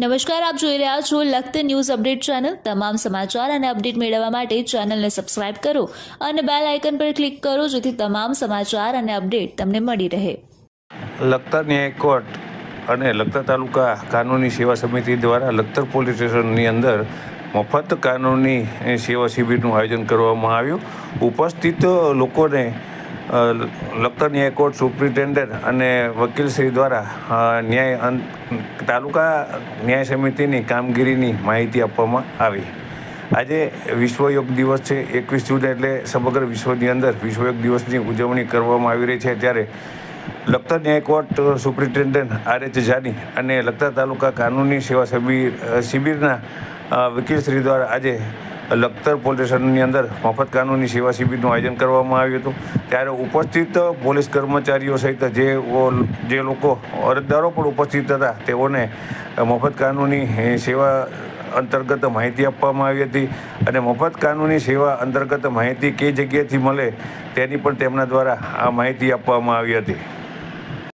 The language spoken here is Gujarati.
નમસ્કાર, આપ જોઈ રહ્યા છો લખત ન્યૂઝ અપડેટ ચેનલ. તમામ સમાચાર અને અપડેટ મેળવવા માટે ચેનલને સબસ્ક્રાઇબ કરો અને બેલ આઇકન પર ક્લિક કરો જેથી તમામ સમાચાર અને અપડેટ તમને મળી રહે. લખતર ન્યાય કોર્ટ અને લખતર તાલુકા કાનૂની સેવા સમિતિ દ્વારા લખતર પોલીસ સ્ટેશનની અંદર મફત કાનૂની સેવા શિબિરનું આયોજન કરવામાં આવ્યું. ઉપસ્થિત લોકોને લખતર ન્યાય કોર્ટ સુપ્રિન્ટેન્ડન્ટ અને વકીલશ્રી દ્વારા ન્યાય તાલુકા ન્યાય સમિતિની કામગીરીની માહિતી આપવામાં આવી. આજે વિશ્વ યોગ દિવસ છે, એકવીસ જૂન એટલે સમગ્ર વિશ્વની અંદર વિશ્વ યોગ દિવસની ઉજવણી કરવામાં આવી રહી છે. ત્યારે લખતર ન્યાય court superintendent R H Jani અને લખતર તાલુકા કાનૂની સેવા શિબિર શિબિરના વકીલશ્રી દ્વારા આજે લખતર પોલીસ સ્ટેશનની અંદર મફત કાનૂની સેવા શિબિરનું આયોજન કરવામાં આવ્યું હતું. ત્યારે ઉપસ્થિત પોલીસ કર્મચારીઓ સહિત જે જે લોકો અરજદારો પણ ઉપસ્થિત હતા, તેઓને મફત કાનૂની સેવા અંતર્ગત માહિતી આપવામાં આવી હતી અને મફત કાનૂની સેવા અંતર્ગત માહિતી કઈ જગ્યાએથી મળે તેની પણ તેમના દ્વારા આ માહિતી આપવામાં આવી હતી.